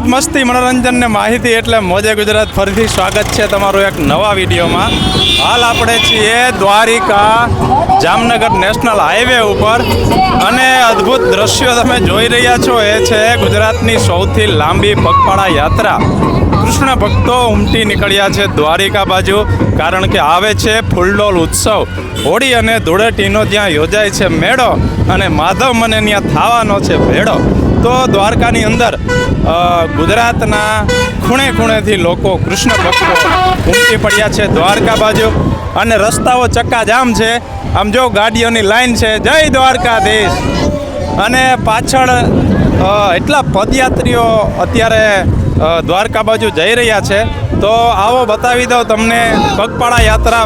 મોજ મસ્તી મનોરંજન ને માહિતી એટલે મોજે ગુજરાત. ફરીથી સ્વાગત છે તમારું એક નવા વિડીયોમાં. હાલ આપણે છીએ દ્વારિકા જામનગર નેશનલ હાઈવે ઉપર. અને અદ્ભુત દ્રશ્યો તમે જોઈ રહ્યા છો. એ છે ગુજરાતની સૌથી લાંબી પગપાળા યાત્રા. કૃષ્ણ ભક્તો ઉમટી નીકળ્યા છે દ્વારિકા બાજુ, કારણ કે આવે છે ફૂલડોલ ઉત્સવ. હોળી અને ધૂળેટીનો જ્યાં યોજાય છે મેળો અને માધવ મને ત્યાં થવાનો છે ભેડો તો દ્વારકાની અંદર ગુજરાતના ખૂણે ખૂણેથી લોકો કૃષ્ણ ભક્તો ઉમટી પડ્યા છે દ્વારકા બાજુ અને રસ્તાઓ ચક્કાજામ છે. આમ જો ગાડીઓની લાઈન છે, જય દ્વારકાધીશ. અને પાછળ એટલા પદયાત્રીઓ અત્યારે દ્વારકા બાજુ જઈ રહ્યા છે. તો આવો બતાવી દઉં તમને પગપાળા યાત્રા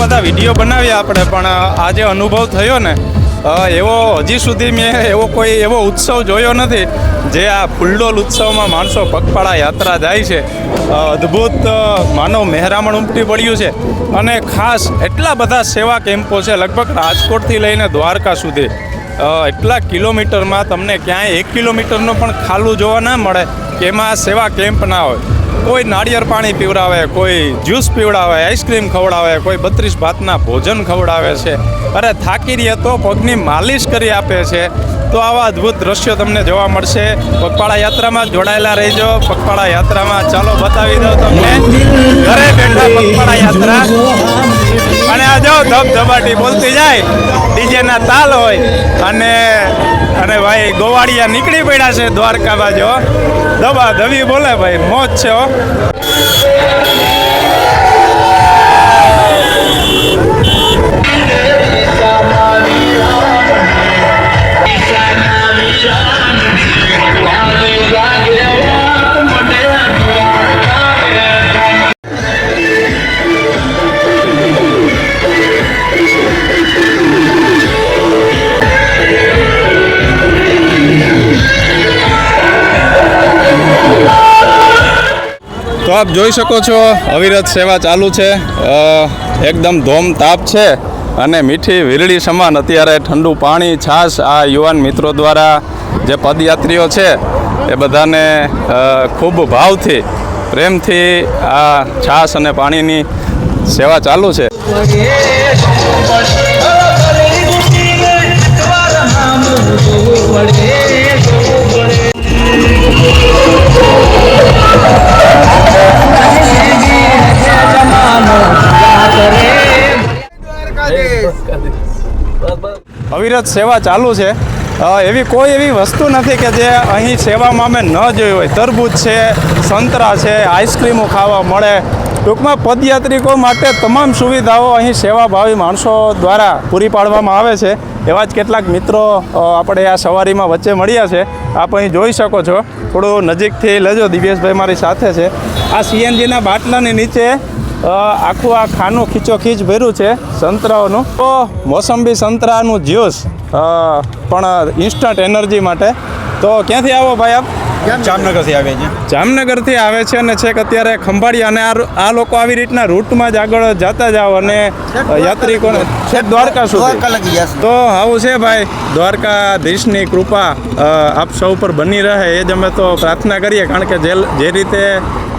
બધા વીડિયો બનાવ્યા આપણે, પણ આ જે અનુભવ થયો ને એવો હજી સુધી મેં એવો કોઈ એવો ઉત્સવ જોયો નથી, જે આ ફૂલડોલ ઉત્સવમાં માણસો પગપાળા યાત્રા જાય છે. અદ્ભુત માનવ મહેરામણ ઉમટી પડ્યું છે. અને ખાસ એટલા બધા સેવા કેમ્પો છે, લગભગ રાજકોટથી લઈને દ્વારકા સુધી. એટલા કિલોમીટરમાં તમને ક્યાંય એક કિલોમીટરનો પણ ખાલું જોવા ના મળે, કે એમાં સેવા કેમ્પ ના હોય. કોઈ નાળિયેર પાણી પીવડાવે, કોઈ જ્યુસ પીવડાવે, આઈસ્ક્રીમ ખવડાવે, કોઈ બત્રીસ ભાતના ભોજન ખવડાવે છે. અરે થાકી રહીએ તો પગની માલિશ કરી આપે છે. તો આવા અદ્ભુત દ્રશ્યો તમને જોવા મળશે. પગપાળા યાત્રામાં જોડાયેલા રહેજો. પગપાળા યાત્રામાં ચાલો બતાવી દઉં તમને. ઘરે બેઠા પગપાળા યાત્રા. અને આ જો ધબધબાટી બોલતી જાય, ડીજેના તાલ હોય, અને અને ભાઈ ગોવાળિયા નીકળી પડ્યા છે દ્વારકા બાજુ દબા ધબી બોલે ભાઈ, મોજ છે તો આપ જોઈ શકો છો, અવિરત સેવા ચાલુ છે. એકદમ ધોમ તાપ છે અને મીઠી વીરળી સમાન. અત્યારે ઠંડુ પાણી, છાશ આ યુવાન મિત્રો દ્વારા જે પદયાત્રીઓ છે, એ બધાને ખૂબ ભાવથી, પ્રેમથી આ છાશ અને પાણીની સેવા ચાલુ છે. અવિરત સેવા ચાલુ છે. એવી કોઈ એવી વસ્તુ નથી કે જે અહીં સેવામાં અમે ન જોઈ હોય. તરબૂચ છે, સંતરા છે, આઈસ્ક્રીમો ખાવા મળે. ટૂંકમાં પદયાત્રિકો માટે તમામ સુવિધાઓ અહીં સેવાભાવી માણસો દ્વારા પૂરી પાડવામાં આવે છે. એવા જ કેટલાક મિત્રો આપણે આ સવારીમાં વચ્ચે મળ્યા છે. આપ અહીં જોઈ શકો છો. થોડું નજીકથી લેજો દિવ્યેશભાઈ મારી સાથે છે. આ સીએનજીના બાટલાની નીચે આખું આ ખાનું ખીચોખીચ ભર્યું છે સંતરાઓનું. તો મોસંબી સંતરાનું જ્યુસ પણ ઇન્સ્ટન્ટ એનર્જી માટે. તો ક્યાંથી આવો ભાઈ આપ? જામનગરથી આવે છે જામનગરથી આવે છે અને છેક અત્યારે ખંભાળિયા અને આ લોકો આવી રીતના રૂટમાં જ આગળ જતા જાઓ અને યાત્રિકોને છેક દ્વારકા સુધી. તો આવું છે ભાઈ. દ્વારકાધીશની કૃપા આપ સૌ પર બની રહે. એ જ અમે તો પ્રાર્થના કરીએ કારણ કે જે જે રીતે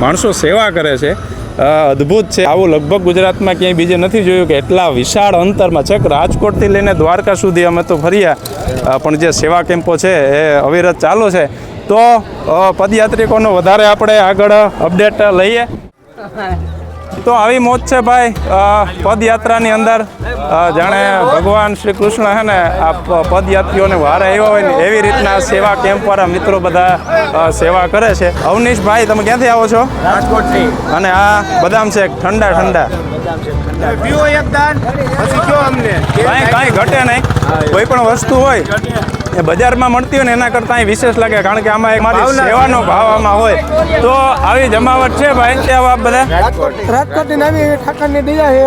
માણસો સેવા કરે છે અદ્ભુત છે. આવું લગભગ ગુજરાતમાં ક્યાંય બીજે નથી જોયું કે એટલા વિશાળ અંતરમાં છેક રાજકોટથી લઈને દ્વારકા સુધી અમે તો ફર્યા પણ જે સેવા કેમ્પો છે એ અવિરત ચાલુ છે. તો પદયાત્રિકોનો વધારે આપણે આગળ અપડેટ લઈએ. તો આવી મોજ છે ભાઈ. પદયાત્રાની અંદર જાણે ભગવાન શ્રી કૃષ્ણ છે ને આ પદયાત્રીઓને વારે આવ્યા હોય ને એવી રીતના સેવા કેમ્પ વાળા મિત્રો બધા સેવા કરે છે. અવનીશભાઈ તમે ક્યાંથી આવો છો? રાજકોટથી. અને આ બદામ છે ઠંડા ઠંડા. કાંઈ કાંઈ ઘટે નહીં. કોઈ પણ વસ્તુ હોય. એ બજારમાં મળતી હોય ને એના કરતાં અહીં વિશેષ લાગે કારણ કે આમાં એક મારી સેવાનો ભાવ આમાં હોય. તો આવી જમાવટ છે ભાઈ? તે આપ બધા? રાજકોટની. નવી ઠાકરની દયા છે.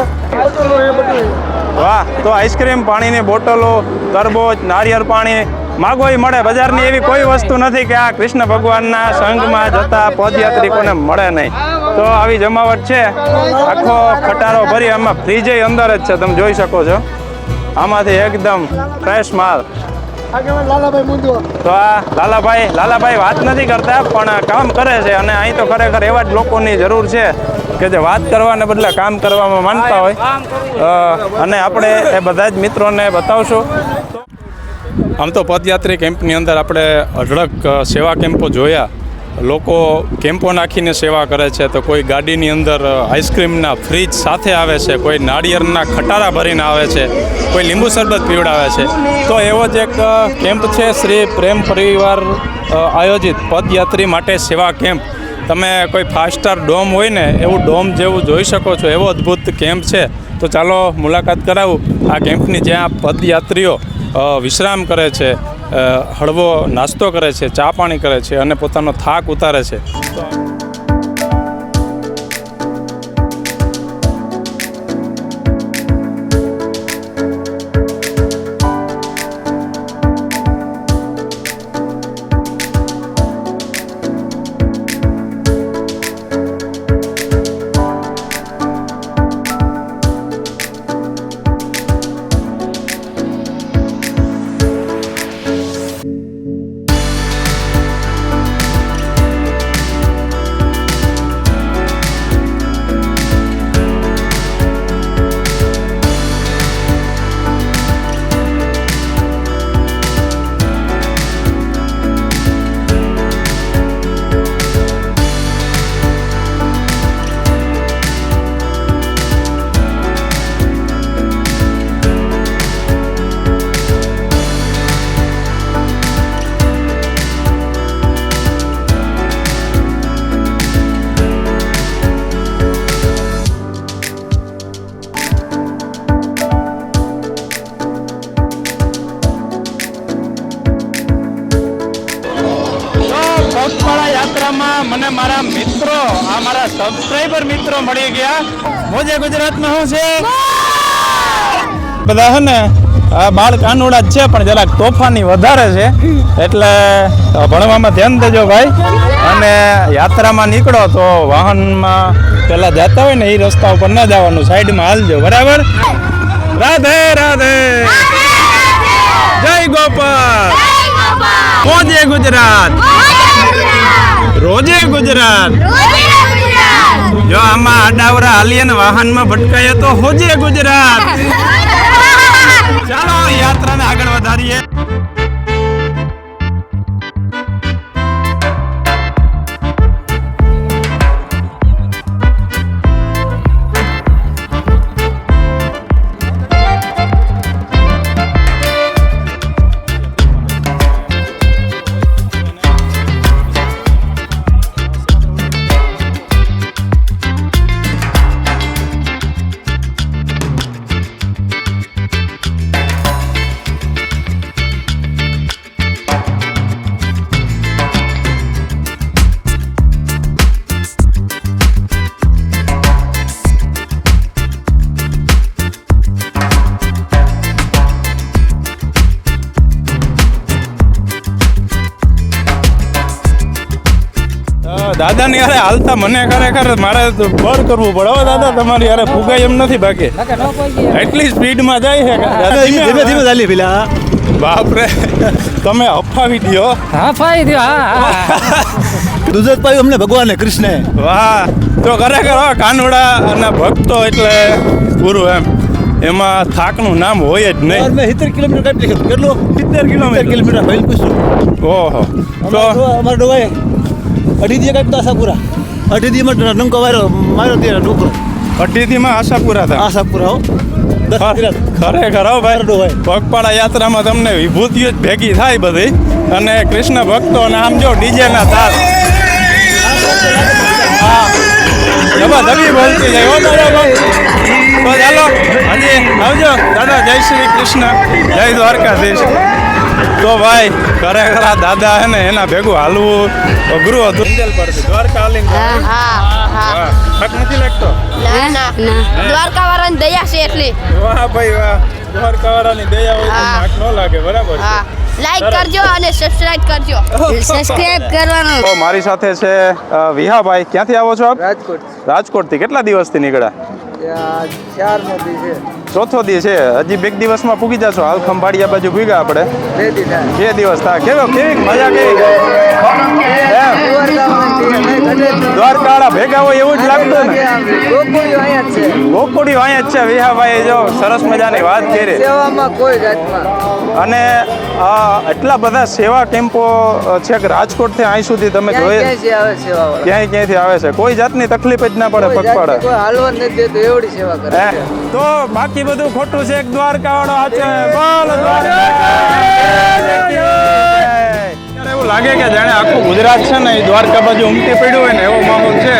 વાહ તો આઈસ્ક્રીમ પાણીની બોટલો તરબૂચ નારિયેળ પાણી માગોય મળે. બજારની એવી કોઈ વસ્તુ નથી કે આ કૃષ્ણ ભગવાનના સંઘમાં જતા પદયાત્રિકોને મળે નહીં. તો આવી જમાવટ છે. આખો ખટારો ભરી આમાં ફ્રીજે અંદર જ છે. તમે જોઈ શકો છો. આમાંથી એકદમ ફ્રેશ માલ. તો આ લાલાભાઈ લાલાભાઈ વાત નથી કરતા પણ કામ કરે છે અને અહીં તો ખરેખર એવા જ લોકોની જરૂર છે કે જે વાત કરવાને બદલે કામ કરવામાં માનતા હોય. અને આપણે એ બધા જ મિત્રોને બતાવશું. આમ તો પદયાત્રી કેમ્પની અંદર આપણે અઢળક સેવા કેમ્પો જોયા. લોકો કેમ્પો નાખીને સેવા કરે છે તો કોઈ ગાડીની અંદર આઈસ્ક્રીમના ફ્રીજ સાથે આવે છે, કોઈ નાળિયેરના ખટારા ભરીને આવે છે, કોઈ લીંબુ શરબત પીવડાવે છે. તો એવો જ એક કેમ્પ છે શ્રી પ્રેમ પરિવાર આયોજિત પદયાત્રી માટે સેવા કેમ્પ. તમે કોઈ ફાઇવ સ્ટાર ડોમ હોય ને, એવું ડોમ જેવું જોઈ શકો છો, એવો અદ્ભુત કેમ્પ છે. તો ચાલો મુલાકાત કરાવું. આ કેમ્પની જ્યાં પદયાત્રીઓ વિશ્રામ કરે છે હળવો નાસ્તો કરે છે ચા પાણી કરે છે અને પોતાનો થાક ઉતારે છે. યાત્રામાં મને મારા મિત્રો આ મારા સબસ્ક્રાઈબર મિત્રો મળી ગયા. મોજે ગુજરાતમાં હું છે? બધા છે ને આ બાળ કાનુડા જ છે પણ જરાક તોફાની વધારે છે. એટલે ભણવામાં ધ્યાન દેજો ભાઈ. અને યાત્રામાં નીકળો તો વાહનમાં પેલા જતા હોય ને એ રસ્તા ઉપર ના જવાનું સાઈડમાં હાલજો બરાબર? રાધે રાધે! જય ગોપાલ! મોજે ગુજરાત! રોજે ગુજરાત. જો આમાં આડાવરા આલિયન વાહનમાં ભટકાઈએ તો હોજે ગુજરાત. ચાલો યાત્રાને આગળ વધારીએ. દાદાની યારે હાલતા મને ખરેખર મારે બળ કરવું પડે. હવે દાદા તમારી યારે ફુગાઈ એમ નથી બાકી. એટલી સ્પીડમાં જાય છે દાદા ધીમે ધીમે ચાલી પેલા. બાપરે તમે અફાવી દ્યો. હા ફાઈ દ્યો હા હા. દૂધ પાયું અમને ભગવાને કૃષ્ણે. વાહ તો ખરેખર હો, કાનુડા અને ભક્તો એટલે પૂરું એમ. એમાં થાકનું નામ હોય જ નહીં. મેં સિત્તેર કિલોમીટર કાપી લીધું. કેટલું? સિત્તેર કિલોમીટર. કિલોમીટર. ભાઈ પૂછ્યું ઓહો. તો અમારે ડોવાય અઢી દી કાપતા આશાપુરા. અઢી માં નંકો વાયરો માર્યો ત્યાં ડોકરો અઢીથીમાં આશાપુરા હતા? આશાપુરા હો. ખરેખર હો ભાઈ. પગપાળા યાત્રામાં તમને વિભૂતિઓ જ ભેગી થાય બધી. અને કૃષ્ણ ભક્તો અને આમ જો ડીજેના તાર. હા. ધબી બોલતી જાય હો દાદા તો ચાલો હજી આવજો. દાદા જય શ્રી કૃષ્ણ. જય દ્વારકાધીશ. તો ભાઈ ખરેખર આ દાદા હે ને એના ભેગું હાલવું અઘરું હતું. અંજલ પર દ્વારકા હાલીને હા હા હા. વાહ નથી લાગતો? ના ના. દ્વારકા વાળાની દયા છે એટલી. વાહ ભાઈ વાહ. દ્વારકાવાળાની દયા હોય તો. થાક ન લાગે બરાબર લાઈક કરજો અને સબસ્ક્રાઇબ કરજો. સબસ્ક્રાઇબ કરવાનું. તો મારી સાથે છે વિહાભાઈ. ક્યાંથી આવો છો આપ? રાજકોટ રાજકોટથી. કેટલા દિવસથી નીકળ્યા? ચાર મોદી છે. ચોથો દી છે હજી બે દિવસમાં પૂગી જશો હાલ ખંભાળિયા બાજુ ભૂગ્યા આપણે બે દિવસ થયા કેવો કેવી મજા કેવી દ્વારકાળા ભેગા હોય એવું જ લાગતું ને? ગોકુડી અહીંયા જ છે. વિહાભાઈ જો સરસ મજાની વાત કરી. સેવામાં કોઈ જાતમાં. અને આ એટલા બધા સેવા કેમ્પો છે કે રાજકોટથી અહીં સુધી તમે સેવા ક્યાંય ક્યાંયથી આવે છે? કોઈ જાતની તકલીફ જ ના પડે પગપાળા. હાલવા નથી દેતું એવડી સેવા કરે તો બાકી બધું ખોટું છે. એક દ્વારકા વાળો હાચે બોલ દ્વારકા. લાગે કે જાણે આખું ગુજરાત છે ને એ દ્વારકા બાજુ ઉમટી પડ્યું હોય ને એવો માહોલ છે.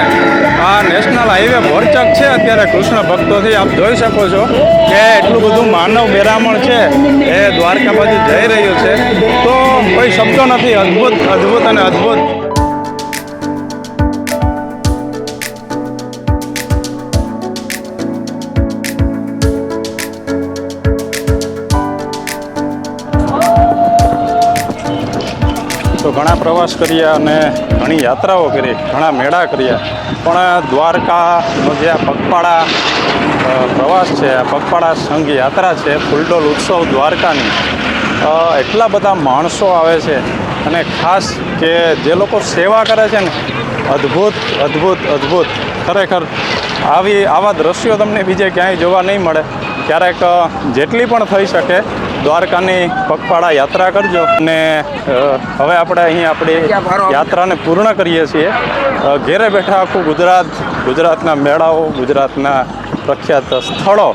આ નેશનલ હાઈવે ભરચક છે. અત્યારે કૃષ્ણ ભક્તોથી આપ જોઈ શકો છો કે એટલું બધું માનવ બેરામણ છે એ દ્વારકા બાજુ જઈ રહ્યું છે. તો કોઈ શબ્દો નથી. અદ્ભુત અદ્ભુત અને અદ્ભુત. ઘણા પ્રવાસ કર્યા અને ઘણી યાત્રાઓ કરી, ઘણા મેળા કર્યા. પણ દ્વારકાનો જે આ પગપાળા પ્રવાસ છે, આ પગપાળા સંઘ યાત્રા છે, ફૂલડોલ ઉત્સવ દ્વારકાની એટલા બધા માણસો આવે છે અને ખાસ કે જે લોકો સેવા કરે છે ને, અદ્ભુત અદ્ભુત અદ્ભુત. ખરેખર આવી, આવા દ્રશ્યો તમને બીજે ક્યાંય જોવા નહીં મળે. ક્યારેક જેટલી પણ થઈ શકે દ્વારકાની પગપાળા યાત્રા કરજો અને હવે આપણે અહીં આપણી યાત્રાને પૂર્ણ કરીએ છીએ. ઘેરે બેઠા આખું ગુજરાત, ગુજરાતના મેળાઓ, ગુજરાતના પ્રખ્યાત સ્થળો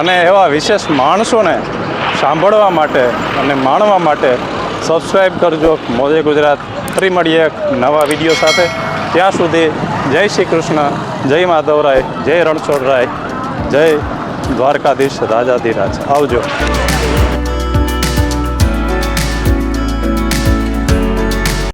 અને એવા વિશેષ માણસોને સાંભળવા માટે અને માણવા માટે સબસ્ક્રાઈબ કરજો. મોજે ગુજરાત. ફરી મળીએ નવા વીડિયો સાથે. ત્યાં સુધી જય શ્રી કૃષ્ણ, જય માધવરાય જય રણછોડરાય જય દ્વારકાધીશ રાજાધિરાજ. આવજો.